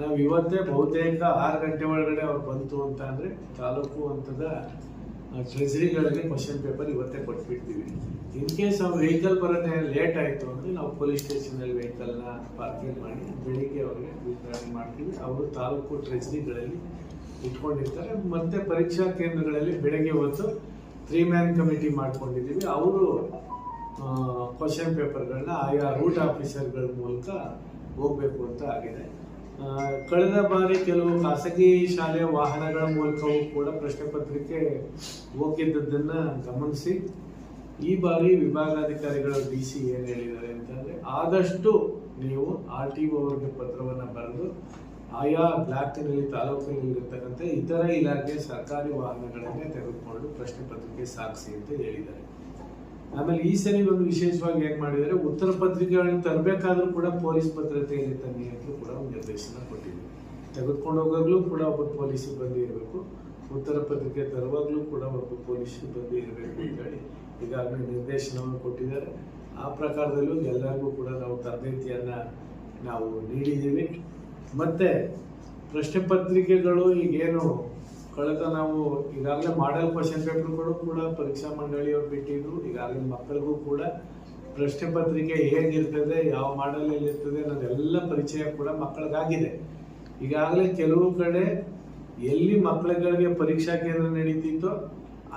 ನಾವು ಇವತ್ತೇ ಬಹುತೇಕ ಆರು ಗಂಟೆ ಒಳಗಡೆ ಅವ್ರು ಬಂತು ಅಂತ ಅಂದರೆ ತಾಲೂಕು ಹಂತದ ಟ್ರೆಜರಿಗಳಿಗೆ ಕ್ವಶನ್ ಪೇಪರ್ ಇವತ್ತೇ ಕೊಟ್ಬಿಡ್ತೀವಿ. ಇನ್ ಕೇಸ್ ಅವ್ರು ವೆಹಿಕಲ್ ಬರೋದೇ ಲೇಟ್ ಆಯಿತು ಅಂದರೆ ನಾವು ಪೊಲೀಸ್ ಸ್ಟೇಷನಲ್ಲಿ ವೆಹಿಕಲ್ನ ಪಾರ್ಕಿಂಗ್ ಮಾಡಿ ಬೆಳಿಗ್ಗೆ ಅವ್ರಿಗೆ ವಿತರಣೆ ಮಾಡ್ತೀವಿ. ಅವರು ತಾಲೂಕು ಟ್ರೆಜರಿಗಳಲ್ಲಿ ಇಟ್ಕೊಂಡಿರ್ತಾರೆ. ಮತ್ತು ಪರೀಕ್ಷಾ ಕೇಂದ್ರಗಳಲ್ಲಿ ಬೆಳಗ್ಗೆ ಹೊತ್ತು ತ್ರೀ ಮ್ಯಾನ್ ಕಮಿಟಿ ಮಾಡ್ಕೊಂಡಿದ್ದೀವಿ. ಅವರು ಕ್ವಶನ್ ಪೇಪರ್ಗಳನ್ನ ಆಯಾ ರೂಟ್ ಆಫೀಸರ್ಗಳ ಮೂಲಕ ಹೋಗಬೇಕು ಅಂತ ಆಗಿದೆ. ಕಳೆದ ಬಾರಿ ಕೆಲವು ಖಾಸಗಿ ಶಾಲೆಯ ವಾಹನಗಳ ಮೂಲಕವೂ ಕೂಡ ಪ್ರಶ್ನೆ ಪತ್ರಿಕೆ ಹೋಗಿದ್ದದನ್ನ ಗಮನಿಸಿ, ಈ ಬಾರಿ ವಿಭಾಗಾಧಿಕಾರಿಗಳು ಡಿ ಸಿ ಏನು ಹೇಳಿದ್ದಾರೆ ಅಂತಂದ್ರೆ ಆದಷ್ಟು ನೀವು ಆರ್ ಟಿ ಒ ಅವರಿಗೆ ಪತ್ರವನ್ನು ಬರೆದು, ಆಯಾ ಬ್ಲಾಕ್ನಲ್ಲಿ, ತಾಲೂಕಿನಲ್ಲಿ ಇರತಕ್ಕಂಥ ಇತರ ಇಲಾಖೆ ಸರ್ಕಾರಿ ವಾಹನಗಳನ್ನೇ ತೆಗೆದುಕೊಂಡು ಪ್ರಶ್ನೆ ಪತ್ರಿಕೆ ಸಾಗಿಸಿ ಅಂತ ಹೇಳಿದ್ದಾರೆ. ಆಮೇಲೆ ಈ ಸರಿ ಒಂದು ವಿಶೇಷವಾಗಿ ಹೇಗೆ ಮಾಡಿದರೆ ಉತ್ತರ ಪತ್ರಿಕೆಗಳನ್ನು ತರಬೇಕಾದ್ರೂ ಕೂಡ ಪೊಲೀಸ್ ಭದ್ರತೆಯಲ್ಲಿ ತನ್ನಿ ಅಂತ ಕೂಡ ಒಂದು ನಿರ್ದೇಶನ ಕೊಟ್ಟಿದ್ದಾರೆ ತೆಗೆದುಕೊಂಡು ಹೋಗೋಗ್ಲೂ ಕೂಡ ಒಬ್ಬ ಪೊಲೀಸ್ ಸಿಬ್ಬಂದಿ ಇರಬೇಕು. ಉತ್ತರ ಪತ್ರಿಕೆ ತರುವಾಗಲೂ ಕೂಡ ಒಬ್ಬ ಪೊಲೀಸ್ ಸಿಬ್ಬಂದಿ ಇರಬೇಕು ಅಂತೇಳಿ ಈಗಾಗಲೇ ನಿರ್ದೇಶನವನ್ನು ಕೊಟ್ಟಿದ್ದಾರೆ. ಆ ಪ್ರಕಾರದಲ್ಲೂ ಎಲ್ಲರಿಗೂ ಕೂಡ ನಾವು ತರಬೇತಿಯನ್ನು ನಾವು ನೀಡಿದ್ದೀವಿ. ಮತ್ತು ಪ್ರಶ್ನೆ ಪತ್ರಿಕೆಗಳು ಈಗೇನು ಕಳೆದ ನಾವು ಈಗಾಗಲೇ ಮಾಡೆಲ್ ಕ್ವಶನ್ ಪೇಪರ್ಗಳು ಕೂಡ ಪರೀಕ್ಷಾ ಮಂಡಳಿಯವ್ರು ಬಿಟ್ಟಿದ್ರು. ಈಗಾಗಲೇ ಮಕ್ಕಳಿಗೂ ಕೂಡ ಪ್ರಶ್ನೆ ಪತ್ರಿಕೆ ಹೇಗಿರ್ತದೆ, ಯಾವ ಮಾಡಲ್ ಇರ್ತದೆ ಅನ್ನೋದೆಲ್ಲ ಪರಿಚಯ ಕೂಡ ಮಕ್ಕಳಿಗಾಗಿದೆ. ಈಗಾಗಲೇ ಕೆಲವು ಕಡೆ ಎಲ್ಲಿ ಮಕ್ಕಳುಗಳಿಗೆ ಪರೀಕ್ಷಾ ಕೇಂದ್ರ ನಡೀತಿತ್ತೋ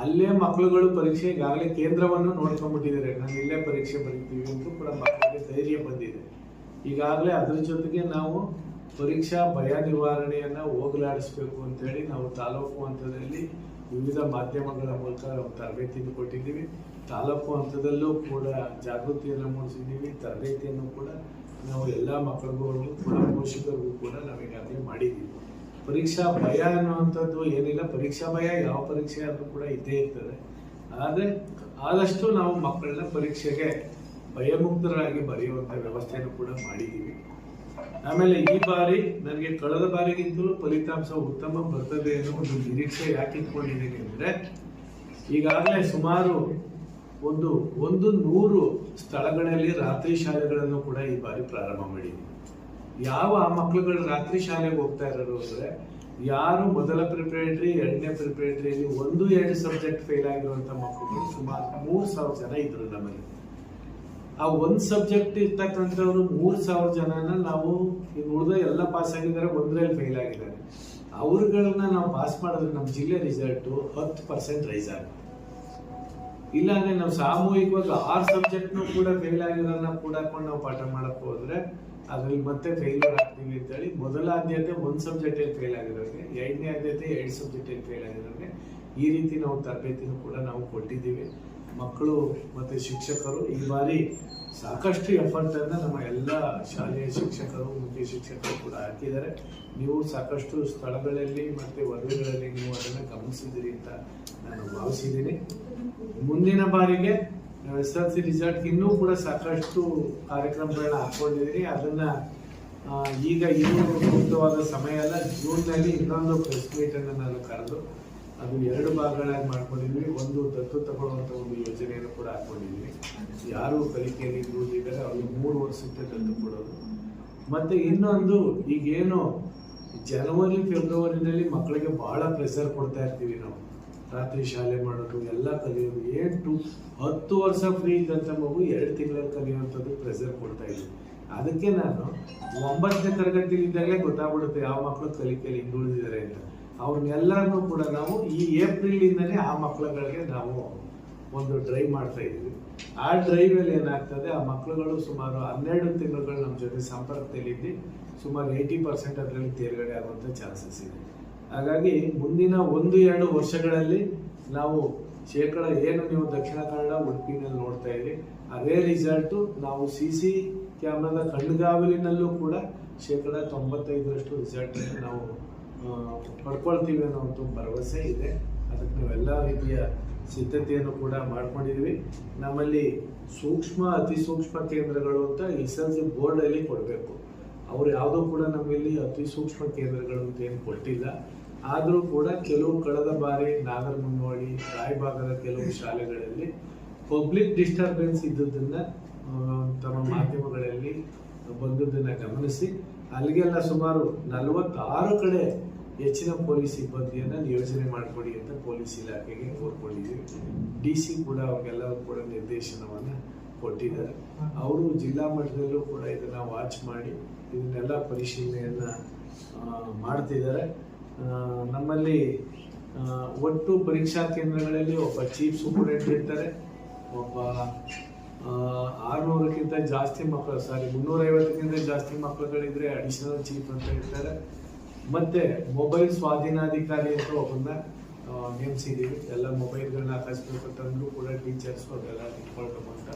ಅಲ್ಲೇ ಮಕ್ಕಳುಗಳು ಪರೀಕ್ಷೆ ಈಗಾಗಲೇ ಕೇಂದ್ರವನ್ನು ನೋಡ್ಕೊಂಡ್ಬಿಟ್ಟಿದ್ದಾರೆ. ನಾನು ಇಲ್ಲೇ ಪರೀಕ್ಷೆ ಬರೀತೀವಿ ಅಂತೂ ಕೂಡ ಮಕ್ಕಳಿಗೆ ಧೈರ್ಯ ಬಂದಿದೆ. ಈಗಾಗಲೇ ಅದ್ರ ಜೊತೆಗೆ ನಾವು ಪರೀಕ್ಷಾ ಭಯ ನಿವಾರಣೆಯನ್ನ ಹೋಗಲಾಡಿಸ್ಬೇಕು ಅಂತೇಳಿ ನಾವು ತಾಲೂಕು ಹಂತದಲ್ಲಿ ವಿವಿಧ ಮಾಧ್ಯಮಗಳ ಮೂಲಕ ನಾವು ತರಬೇತಿಯನ್ನು ಕೊಟ್ಟಿದ್ದೀವಿ. ತಾಲೂಕು ಹಂತದಲ್ಲೂ ಕೂಡ ಜಾಗೃತಿಯನ್ನು ಮೂಡಿಸಿದ್ದೀವಿ. ತರಬೇತಿಯನ್ನು ಕೂಡ ನಾವು ಎಲ್ಲ ಮಕ್ಕಳಿಗೂ ಕೂಡ ಪೋಷಕರಿಗೂ ಕೂಡ ನಾವು ಈಗಾಗಲೇ ಮಾಡಿದ್ದೀವಿ. ಪರೀಕ್ಷಾ ಭಯ ಅನ್ನುವಂಥದ್ದು ಏನಿಲ್ಲ. ಪರೀಕ್ಷಾ ಭಯ ಯಾವ ಪರೀಕ್ಷೆ ಆದರೂ ಕೂಡ ಇದ್ದೇ ಇರ್ತದೆ. ಆದರೆ ಆದಷ್ಟು ನಾವು ಮಕ್ಕಳನ್ನ ಪರೀಕ್ಷೆಗೆ ಭಯಮುಕ್ತರಾಗಿ ಬರೆಯುವಂಥ ವ್ಯವಸ್ಥೆಯನ್ನು ಕೂಡ ಮಾಡಿದ್ದೀವಿ. ಆಮೇಲೆ ಈ ಬಾರಿ ನನಗೆ ಕಳೆದ ಬಾರಿಗಿಂತಲೂ ಫಲಿತಾಂಶ ಉತ್ತಮ ಬರ್ತದೆ ಅನ್ನೋ ಒಂದು ನಿರೀಕ್ಷೆ ಯಾಕೆ ಇಟ್ಕೊಂಡಿದ್ದೀನಿ ಅಂದರೆ, ಈಗಾಗಲೇ ಸುಮಾರು ಒಂದು ಒಂದು ನೂರು ಸ್ಥಳಗಳಲ್ಲಿ ರಾತ್ರಿ ಶಾಲೆಗಳನ್ನು ಕೂಡ ಈ ಬಾರಿ ಪ್ರಾರಂಭ ಮಾಡಿದ್ದೀವಿ ಯಾವ ಆ ಮಕ್ಕಳುಗಳು ರಾತ್ರಿ ಶಾಲೆಗೆ ಹೋಗ್ತಾ ಇರೋರು ಅಂದರೆ, ಯಾರು ಮೊದಲ ಪ್ರಿಪ್ರೇಟ್ರಿ, ಎರಡನೇ ಪ್ರಿಪ್ರೇಟ್ರಿಯಲ್ಲಿ ಒಂದು, ಎರಡು ಸಬ್ಜೆಕ್ಟ್ ಫೇಲ್ ಆಗಿರುವಂಥ ಮಕ್ಕಳು ಸುಮಾರು ಮೂರು ಸಾವಿರ ಜನ ಇದ್ರು ನಮ್ಮಲ್ಲಿ. ಆ ಒಂದು ಸಬ್ಜೆಕ್ಟ್ ಇರ್ತಕ್ಕಂಥವ್ರು ಮೂರು ಸಾವಿರ ಜನನ ನಾವು ಈಗ ಉಳಿದ ಎಲ್ಲ ಪಾಸ್ ಆಗಿದ್ದಾರೆ, ಒಂದ್ರಲ್ಲಿ ಫೇಲ್ ಆಗಿದ್ದಾರೆ. ಅವ್ರುಗಳನ್ನ ನಾವು ಪಾಸ್ ಮಾಡಿದ್ರೆ ನಮ್ಮ ಜಿಲ್ಲೆ ರಿಸಲ್ಟ್ ಹತ್ತು ಪರ್ಸೆಂಟ್ ರೈಸ್ ಆಗುತ್ತೆ. ಇಲ್ಲಾಂದ್ರೆ ನಾವು ಸಾಮೂಹಿಕವಾಗಿ ಆರು ಸಬ್ಜೆಕ್ಟ್ನು ಕೂಡ ಫೇಲ್ ಆಗಿರೋನ್ನ ಕೂಡ ಹಾಕೊಂಡು ನಾವು ಪಾಠ ಮಾಡಕ್ ಹೋದ್ರೆ ಅದ್ರಲ್ಲಿ ಮತ್ತೆ ಫೇಲ್ಯೂರ್ ಆಗ್ತೀವಿ ಅಂತೇಳಿ ಮೊದಲ ಆದ್ಯತೆ ಒಂದು ಸಬ್ಜೆಕ್ಟಲ್ಲಿ ಫೇಲ್ ಆಗಿರೋರಿಗೆ, ಎರಡನೇ ಆದ್ಯತೆ ಎರಡು ಸಬ್ಜೆಕ್ಟಲ್ಲಿ ಫೇಲ್ ಆಗಿರೋರಿಗೆ ಈ ರೀತಿ ನಾವು ತರಬೇತಿನೂ ಕೂಡ ನಾವು ಕೊಟ್ಟಿದ್ದೀವಿ. ಮಕ್ಕಳು ಮತ್ತೆ ಶಿಕ್ಷಕರು ಈ ಬಾರಿ ಸಾಕಷ್ಟು ಎಫರ್ಟನ್ನು ನಮ್ಮ ಎಲ್ಲ ಶಾಲೆಯ ಶಿಕ್ಷಕರು, ಮುಖ್ಯ ಶಿಕ್ಷಕರು ಕೂಡ ಹಾಕಿದ್ದಾರೆ. ನೀವು ಸಾಕಷ್ಟು ಸ್ಥಳಗಳಲ್ಲಿ ಮತ್ತೆ ವರ್ಗಗಳಲ್ಲಿ ನೀವು ಅದನ್ನ ಗಮನಿಸಿದ್ದೀರಿ ಅಂತ ನಾನು ಭಾವಿಸಿದ್ದೀನಿ. ಮುಂದಿನ ಬಾರಿಗೆ ಎಸ್ ಎಲ್ ಸಿ ರಿಸಲ್ಟ್ ಇನ್ನೂ ಕೂಡ ಸಾಕಷ್ಟು ಕಾರ್ಯಕ್ರಮಗಳನ್ನ ಹಾಕೊಂಡಿದ್ದೀನಿ ಅದನ್ನ ಈಗ ಇನ್ನೂ ಸೂಕ್ತವಾದ ಸಮಯ ಅಲ್ಲ. ಜೂನ್ನಲ್ಲಿ ಇನ್ನೊಂದು ಪ್ರೆಸ್ ಮೀಟ್ ಅನ್ನು ನಾನು ಕರೆದು ಅದು ಎರಡು ಭಾಗಗಳಾಗಿ ಮಾಡ್ಕೊಂಡಿದ್ವಿ. ಒಂದು ದತ್ತು ತಗೊಳ್ಳುವಂತ ಒಂದು ಯೋಜನೆಯನ್ನು ಕೂಡ ಹಾಕೊಂಡಿದ್ವಿ. ಯಾರು ಕಲಿಕೆಯಲ್ಲಿ ಇರುವುದಿದ್ದಾರೆ ಅವ್ರಿಗೆ ಮೂರು ವರ್ಷಕ್ಕೆ ದತ್ತು ಕೊಡೋದು. ಮತ್ತೆ ಇನ್ನೊಂದು, ಈಗೇನು ಜನವರಿ, ಫೆಬ್ರವರಿನಲ್ಲಿ ಮಕ್ಕಳಿಗೆ ಬಹಳ ಪ್ರೆಷರ್ ಕೊಡ್ತಾ ಇರ್ತೀವಿ ನಾವು. ರಾತ್ರಿ ಶಾಲೆ ಮಾಡೋದು, ಎಲ್ಲ ಕಲಿಯೋದು. ಏನ್ ಟು, ಹತ್ತು ವರ್ಷ ಫ್ರೀ ಇದ್ದಂಥ ಮಗು ಎರಡು ತಿಂಗಳಲ್ಲಿ ಕಲಿಯುವಂಥದ್ದು ಪ್ರೆಷರ್ ಕೊಡ್ತಾ ಇದ್ವಿ ಅದಕ್ಕೆ ನಾನು ಒಂಬತ್ತನೇ ತರಗತಿಲಿದ್ದಾಗಲೇ ಗೊತ್ತಾಗ್ಬಿಡುತ್ತೆ ಯಾವ ಮಕ್ಕಳು ಕಲಿಕೆಯಲ್ಲಿ ಹಿಂದುಳಿದಿದ್ದಾರೆ ಅಂತ. ಅವ್ರನ್ನೆಲ್ಲರನ್ನೂ ಕೂಡ ನಾವು ಈ ಏಪ್ರಿಲ್ ಇಂದನೇ ಆ ಮಕ್ಕಳುಗಳಿಗೆ ನಾವು ಒಂದು ಡ್ರೈವ್ ಮಾಡ್ತಾ ಇದ್ವಿ ಆ ಡ್ರೈವ್ ಅಲ್ಲಿ ಏನಾಗ್ತದೆ, ಆ ಮಕ್ಕಳುಗಳು ಸುಮಾರು ಹನ್ನೆರಡು ತಿಂಗಳುಗಳು ನಮ್ಮ ಜೊತೆ ಸಂಪರ್ಕದಲ್ಲಿದ್ದು, ಸುಮಾರು ಏಯ್ಟಿ ಪರ್ಸೆಂಟ್ ಅದರಲ್ಲಿ ತೇರ್ಗಡೆ ಆಗುವಂಥ ಚಾನ್ಸಸ್ ಇದೆ. ಹಾಗಾಗಿ ಮುಂದಿನ ಒಂದು, ಎರಡು ವರ್ಷಗಳಲ್ಲಿ ನಾವು ಶೇಕಡ ಏನು ನೀವು ದಕ್ಷಿಣ ಕನ್ನಡ, ಉಡುಪಿನಲ್ಲಿ ನೋಡ್ತಾ ಇದ್ದೀರಿ, ಅದೇ ರಿಸಲ್ಟು ನಾವು ಸಿ ಸಿ ಕ್ಯಾಮ್ರಾದ ಕಣ್ಗಾವಲಿನಲ್ಲೂ ಕೂಡ ಶೇಕಡ ತೊಂಬತ್ತೈದರಷ್ಟು ರಿಸಲ್ಟ್ ನಾವು ಪಡ್ಕೊಳ್ತೀವಿ ಅನ್ನೋ ಒಂದು ಭರವಸೆ ಇದೆ. ಅದಕ್ಕೆ ನಾವೆಲ್ಲ ರೀತಿಯ ಸಿದ್ಧತೆಯನ್ನು ಕೂಡ ಮಾಡ್ಕೊಂಡಿದ್ವಿ ನಮ್ಮಲ್ಲಿ ಸೂಕ್ಷ್ಮ, ಅತಿ ಸೂಕ್ಷ್ಮ ಕೇಂದ್ರಗಳು ಅಂತ ಎಸ್ ಎಲ್ ಸಿ ಬೋರ್ಡಲ್ಲಿ ಕೊಡಬೇಕು. ಅವ್ರು ಯಾವುದೂ ಕೂಡ ನಮ್ಮಲ್ಲಿ ಅತಿ ಸೂಕ್ಷ್ಮ ಕೇಂದ್ರಗಳು ಅಂತ ಏನು ಕೊಟ್ಟಿಲ್ಲ. ಆದರೂ ಕೂಡ ಕೆಲವು ಕಳೆದ ಬಾರಿ ನಾಗರ ಮುನ್ನೋಳಿ ರಾಯಭಾಗದ ಕೆಲವು ಶಾಲೆಗಳಲ್ಲಿ ಪಬ್ಲಿಕ್ ಡಿಸ್ಟರ್ಬೆನ್ಸ್ ಇದ್ದುದನ್ನು ತಮ್ಮ ಮಾಧ್ಯಮಗಳಲ್ಲಿ ಬಂದದ್ದನ್ನು ಗಮನಿಸಿ, ಅಲ್ಲಿಗೆಲ್ಲ ಸುಮಾರು ನಲವತ್ತಾರು ಕಡೆ ಹೆಚ್ಚಿನ ಪೊಲೀಸ್ ಸಿಬ್ಬಂದಿಯನ್ನ ನಿಯೋಜನೆ ಮಾಡಿಕೊಡಿ ಅಂತ ಪೊಲೀಸ್ ಇಲಾಖೆಗೆ ಕೋರ್ಕೊಂಡಿದ್ದೀವಿ ಡಿ ಸಿ ಕೂಡ ಅವ್ರಿಗೆಲ್ಲ ಕೂಡ ನಿರ್ದೇಶನವನ್ನು ಕೊಟ್ಟಿದ್ದಾರೆ. ಅವರು ಜಿಲ್ಲಾ ಮಟ್ಟದಲ್ಲೂ ಕೂಡ ಇದನ್ನು ವಾಚ್ ಮಾಡಿ ಇದನ್ನೆಲ್ಲ ಪರಿಶೀಲನೆಯನ್ನು ಮಾಡ್ತಿದ್ದಾರೆ. ನಮ್ಮಲ್ಲಿ ಒಟ್ಟು ಪರೀಕ್ಷಾ ಕೇಂದ್ರಗಳಲ್ಲಿ ಒಬ್ಬ ಚೀಫ್ ಸೂಪರಿಂಟೆಂಡೆಂಟ್ ಇರ್ತಾರೆ. ಒಬ್ಬ ಆರ್ನೂರಕ್ಕಿಂತ ಜಾಸ್ತಿ ಮಕ್ಕಳು ಸಾರಿ ಮುನ್ನೂರೈವತ್ತಕ್ಕಿಂತ ಜಾಸ್ತಿ ಮಕ್ಕಳುಗಳಿದ್ರೆ ಅಡಿಷನಲ್ ಚೀಫ್ ಅಂತ ಇರ್ತಾರೆ. ಮತ್ತೆ ಮೊಬೈಲ್ ಸ್ವಾಧೀನಾಧಿಕಾರಿ ಅಂತ ಒಬ್ಬನ್ನ ಆ, ನೇಮಿಸಿದೀವಿ. ಎಲ್ಲ ಮೊಬೈಲ್ಗಳನ್ನ ಅಕಸ್ಮಾತ್ ತಂದ್ರು ಕೂಡ ಟೀಚರ್ಸ್ ಅದೆಲ್ಲ ಅಂತ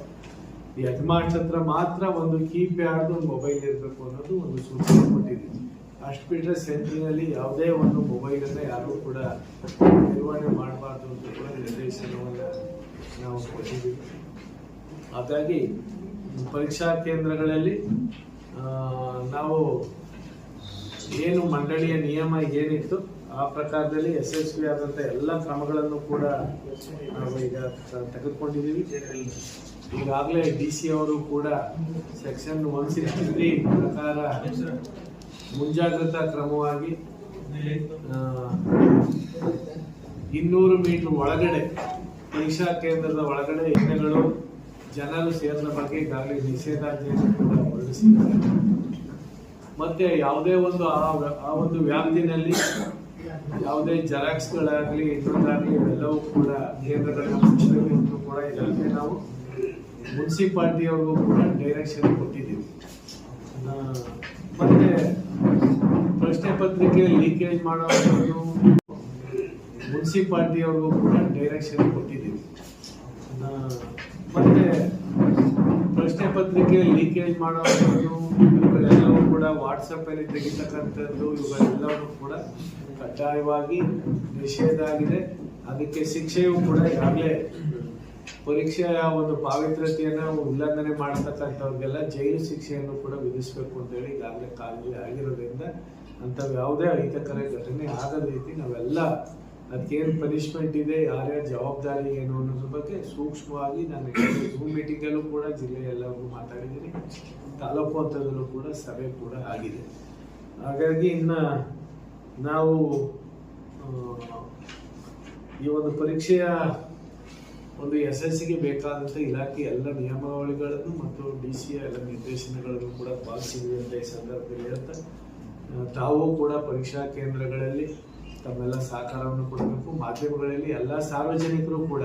ಈ ಯಜಮಾನ್ಸ್ ಹತ್ರ ಮಾತ್ರ ಒಂದು ಕೀಪ್ಯಾಡ್ ಒಂದು ಮೊಬೈಲ್ ಇರಬೇಕು ಅನ್ನೋದು ಒಂದು ಸೂಚನೆ ಕೊಟ್ಟಿದ್ದೀವಿ. ಅಷ್ಟು ಬಿಟ್ಟರೆ ಸೆಂಟ್ರಿನಲ್ಲಿ ಯಾವುದೇ ಒಂದು ಮೊಬೈಲನ್ನು ಯಾರು ಕೂಡ ನಿರ್ವಹಣೆ ಮಾಡಬಾರ್ದು ಅಂತ ಕೂಡ ನಿರ್ದೇಶನವನ್ನು ನಾವು ಕೊಟ್ಟಿದ್ದೀವಿ. ಹಾಗಾಗಿ ಪರೀಕ್ಷಾ ಕೇಂದ್ರಗಳಲ್ಲಿ ನಾವು ಏನು ಮಂಡಳಿಯ ನಿಯಮ ಏನಿತ್ತು, ಆ ಪ್ರಕಾರದಲ್ಲಿ ಯಶಸ್ವಿ ಆದಂಥ ಎಲ್ಲ ಕ್ರಮಗಳನ್ನು ಕೂಡ ನಾವು ಈಗ ತೆಗೆದುಕೊಂಡಿದ್ದೀವಿ. ಈಗಾಗಲೇ ಡಿ ಸಿ ಅವರು ಕೂಡ ಸೆಕ್ಷನ್ ಒನ್ ಸಿಕ್ಸ್ಟಿ ತ್ರೀ ಪ್ರಕಾರ ಮುಂಜಾಗ್ರತಾ ಕ್ರಮವಾಗಿ ಇನ್ನೂರು ಮೀಟರ್ ಒಳಗಡೆ, ಪರೀಕ್ಷಾ ಕೇಂದ್ರದ ಒಳಗಡೆ ಎಣ್ಣೆಗಳು ಜನರು ಸೇರಿದ ಬಗ್ಗೆ ಈಗಾಗಲೇ ನಿಷೇಧಾಜ್ಞೆಯನ್ನು ಕೂಡ ಹೊರಡಿಸಿದ್ದಾರೆ. ಮತ್ತೆ ಯಾವುದೇ ಒಂದು ಆ ಒಂದು ವ್ಯಾಪ್ತಿನಲ್ಲಿ ಯಾವುದೇ ಜೆರಾಕ್ಸ್ಗಳಾಗಲಿ ಇನ್ನೊಂದಾಗಲಿ ಇವೆಲ್ಲವೂ ಕೂಡ ಕೇಂದ್ರಗಳ ಅಂತ ಕೂಡ ಇದರಲ್ಲಿ ನಾವು ಮುನ್ಸಿಪಾಲ್ಟಿಯವ್ರಿಗೂ ಕೂಡ ಡೈರೆಕ್ಷನ್ ಕೊಟ್ಟಿದ್ದೀವಿ. ಮತ್ತು ಪ್ರಶ್ನೆ ಪತ್ರಿಕೆ ಲೀಕೇಜ್ ಮಾಡೋದು ಮುನ್ಸಿಪಾಲ್ಟಿಯವ್ರಿಗೂ ಕೂಡ ಡೈರೆಕ್ಷನ್ ಕೊಟ್ಟಿದ್ದೀವಿ. ಮತ್ತೆ ಪ್ರಶ್ನೆ ಪತ್ರಿಕೆ ಲೀಕೇಜ್ ಮಾಡೋದು ಕೂಡ ವಾಟ್ಸಪ್ ಅಲ್ಲಿ ತೆಗಿತಕ್ಕಂಥದ್ದು ಇವುಗಳೆಲ್ಲವೂ ಕೂಡ ಕಡ್ಡಾಯವಾಗಿ ನಿಷೇಧ ಆಗಿದೆ ಅದಕ್ಕೆ ಶಿಕ್ಷೆಯೂ ಕೂಡ ಈಗಾಗಲೇ ಪರೀಕ್ಷೆಯ ಒಂದು ಪಾವಿತ್ರ್ಯತೆಯನ್ನು ಉಲ್ಲಂಘನೆ ಮಾಡತಕ್ಕಂಥವ್ರಿಗೆಲ್ಲ ಜೈಲು ಶಿಕ್ಷೆಯನ್ನು ಕೂಡ ವಿಧಿಸಬೇಕು ಅಂತ ಹೇಳಿ ಈಗಾಗಲೇ ಕಾನೂನು ಆಗಿರೋದ್ರಿಂದ ಅಂಥವು ಯಾವುದೇ ಅಹಿತಕರ ಘಟನೆ ಆಗದ ರೀತಿ ನಾವೆಲ್ಲ ಅದಕ್ಕೇನು ಪನಿಷ್ಮೆಂಟ್ ಇದೆ ಯಾರ್ಯಾರ ಜವಾಬ್ದಾರಿ ಏನು ಅನ್ನೋದ್ರ ಬಗ್ಗೆ ಸೂಕ್ಷ್ಮವಾಗಿ ನಾನು ಝೂಮ್ ಮೀಟಿಂಗಲ್ಲೂ ಕೂಡ ಜಿಲ್ಲೆ ಎಲ್ಲರಿಗೂ ಮಾತಾಡಿದ್ದೀನಿ. ತಾಲೂಕು ಹಂತದಲ್ಲೂ ಕೂಡ ಸಭೆ ಕೂಡ ಆಗಿದೆ. ಹಾಗಾಗಿ ಇನ್ನು ನಾವು ಈ ಒಂದು ಪರೀಕ್ಷೆಯ ಒಂದು ಯಶಸ್ಸಿಗೆ ಬೇಕಾದಂಥ ಇಲಾಖೆ ಎಲ್ಲ ನಿಯಮಾವಳಿಗಳನ್ನು ಮತ್ತು ಡಿ ಸಿ ಎಲ್ಲ ನಿರ್ದೇಶನಗಳನ್ನು ಕೂಡ ಪಾಲಿಸಿದೆ ಅಂತ ಈ ಸಂದರ್ಭದಲ್ಲಿ ಅಂತ ತಾವು ಕೂಡ ಪರೀಕ್ಷಾ ಕೇಂದ್ರಗಳಲ್ಲಿ ತಮ್ಮೆಲ್ಲ ಸಹಕಾರವನ್ನು ಕೊಡಬೇಕು. ಮಾಧ್ಯಮಗಳಲ್ಲಿ ಎಲ್ಲ ಸಾರ್ವಜನಿಕರು ಕೂಡ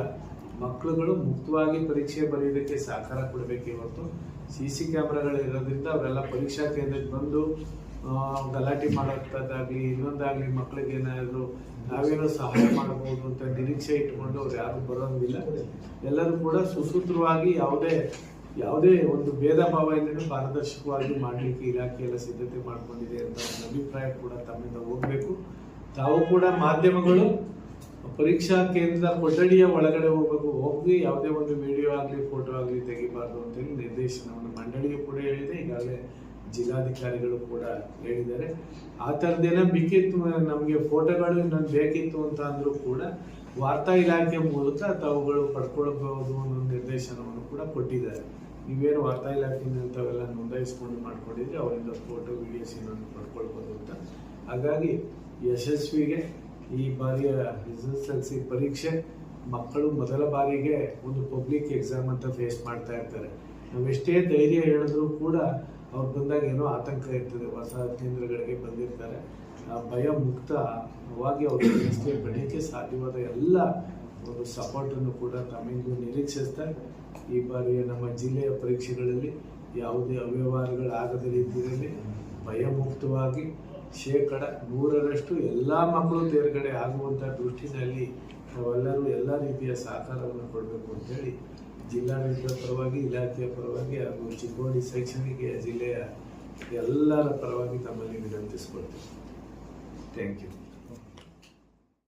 ಮಕ್ಕಳುಗಳು ಮುಕ್ತವಾಗಿ ಪರೀಕ್ಷೆ ಬರೆಯೋದಕ್ಕೆ ಸಹಕಾರ ಕೊಡಬೇಕು ಇವತ್ತು ಸಿ ಸಿ ಕ್ಯಾಮ್ರಾಗಳು ಇರೋದ್ರಿಂದ ಅವರೆಲ್ಲ ಪರೀಕ್ಷಾ ಕೇಂದ್ರಕ್ಕೆ ಬಂದು ಗಲಾಟೆ ಮಾಡೋದಾಗಲಿ ಇನ್ನೊಂದಾಗಲಿ ಮಕ್ಕಳಿಗೆ ಏನಾದರೂ ನಾವೇನೋ ಸಹಾಯ ಮಾಡಬಹುದು ಅಂತ ನಿರೀಕ್ಷೆ ಇಟ್ಕೊಂಡು ಅವ್ರು ಯಾರು ಬರೋದಿಲ್ಲ ಎಲ್ಲರೂ ಕೂಡ ಸುಸೂತ್ರವಾಗಿ ಯಾವುದೇ ಯಾವುದೇ ಒಂದು ಭೇದ ಭಾವ ಇಲ್ಲದೆ ಪಾರದರ್ಶಕವಾಗಿ ಮಾಡಲಿಕ್ಕೆ ಇಲಾಖೆ ಎಲ್ಲ ಸಿದ್ಧತೆ ಮಾಡ್ಕೊಂಡಿದೆ ಅಂತ ಒಂದು ಅಭಿಪ್ರಾಯ ಕೂಡ ತಮ್ಮಿಂದ ಹೋಗ್ಬೇಕು. ತಾವು ಕೂಡ ಮಾಧ್ಯಮಗಳು ಪರೀಕ್ಷಾ ಕೇಂದ್ರದ ಕೊಠಡಿಯ ಒಳಗಡೆ ಹೋಗಬೇಕು, ಹೋಗಿ ಯಾವುದೇ ಒಂದು ವಿಡಿಯೋ ಆಗಲಿ ಫೋಟೋ ಆಗಲಿ ತೆಗಿಬಾರ್ದು ಅಂತೇಳಿ ನಿರ್ದೇಶನವನ್ನು ಮಂಡಳಿಗೆ ಕೂಡ ಹೇಳಿದೆ. ಈಗಾಗಲೇ ಜಿಲ್ಲಾಧಿಕಾರಿಗಳು ಕೂಡ ಹೇಳಿದ್ದಾರೆ. ಆ ಥರದ್ದೇನೋ ಬೇಕಿತ್ತು, ನಮಗೆ ಫೋಟೋಗಳು ಇನ್ನೊಂದು ಬೇಕಿತ್ತು ಅಂತ ಅಂದರೂ ಕೂಡ ವಾರ್ತಾ ಇಲಾಖೆ ಮೂಲಕ ತಾವುಗಳು ಪಡ್ಕೊಳ್ಬಹುದು ಅನ್ನೋ ನಿರ್ದೇಶನವನ್ನು ಕೂಡ ಕೊಟ್ಟಿದ್ದಾರೆ. ನೀವೇನು ವಾರ್ತಾ ಇಲಾಖೆಯಿಂದ ನೋಂದಾಯಿಸ್ಕೊಂಡು ಮಾಡ್ಕೊಂಡಿದ್ರೆ ಅವರಿಂದ ಫೋಟೋ ವಿಡಿಯೋಸ್ ಇನ್ನೊಂದು ಪಡ್ಕೊಳ್ಬೋದು ಅಂತ. ಹಾಗಾಗಿ ಯಶಸ್ವಿಗೆ ಈ ಬಾರಿಯ ಎಸ್ ಎಸ್ ಎಲ್ ಸಿ ಪರೀಕ್ಷೆ ಮಕ್ಕಳು ಮೊದಲ ಬಾರಿಗೆ ಒಂದು ಪಬ್ಲಿಕ್ ಎಕ್ಸಾಮ್ ಅಂತ ಫೇಸ್ ಮಾಡ್ತಾ ಇರ್ತಾರೆ. ನಾವೆಷ್ಟೇ ಧೈರ್ಯ ಹೇಳಿದ್ರೂ ಕೂಡ ಅವ್ರು ಬಂದಾಗ ಏನೋ ಆತಂಕ ಇರ್ತದೆ, ಹೊಸ ಕೇಂದ್ರಗಳಿಗೆ ಬಂದಿರ್ತಾರೆ. ಆ ಭಯ ಮುಕ್ತವಾಗಿ ಅವರು ಪರೀಕ್ಷೆ ಬೆಳೆಯೋಕ್ಕೆ ಸಾಧ್ಯವಾದ ಎಲ್ಲ ಒಂದು ಸಪೋರ್ಟನ್ನು ಕೂಡ ತಮ್ಮಿಂದ ನಿರೀಕ್ಷಿಸ್ತಾ ಈ ಬಾರಿಯ ನಮ್ಮ ಜಿಲ್ಲೆಯ ಪರೀಕ್ಷೆಗಳಲ್ಲಿ ಯಾವುದೇ ಅವ್ಯವಹಾರಗಳಾಗದ ರೀತಿಯಲ್ಲಿ ಭಯಮುಕ್ತವಾಗಿ ಶೇಕಡ ನೂರರಷ್ಟು ಎಲ್ಲ ಮಕ್ಕಳು ತೇರ್ಗಡೆ ಆಗುವಂಥ ದೃಷ್ಟಿನಲ್ಲಿ ನಾವೆಲ್ಲರೂ ಎಲ್ಲ ರೀತಿಯ ಸಹಕಾರವನ್ನು ಕೊಡಬೇಕು ಅಂತೇಳಿ ಜಿಲ್ಲಾಡಳಿತದ ಪರವಾಗಿ, ಇಲಾಖೆಯ ಪರವಾಗಿ ಹಾಗೂ ಚಿಕ್ಕೋಡಿ ಶೈಕ್ಷಣಿಕ ಜಿಲ್ಲೆಯ ಎಲ್ಲರ ಪರವಾಗಿ ತಮ್ಮಲ್ಲಿ ವಿನಂತಿಸ್ಕೊಳ್ತೀವಿ ಥ್ಯಾಂಕ್ ಯು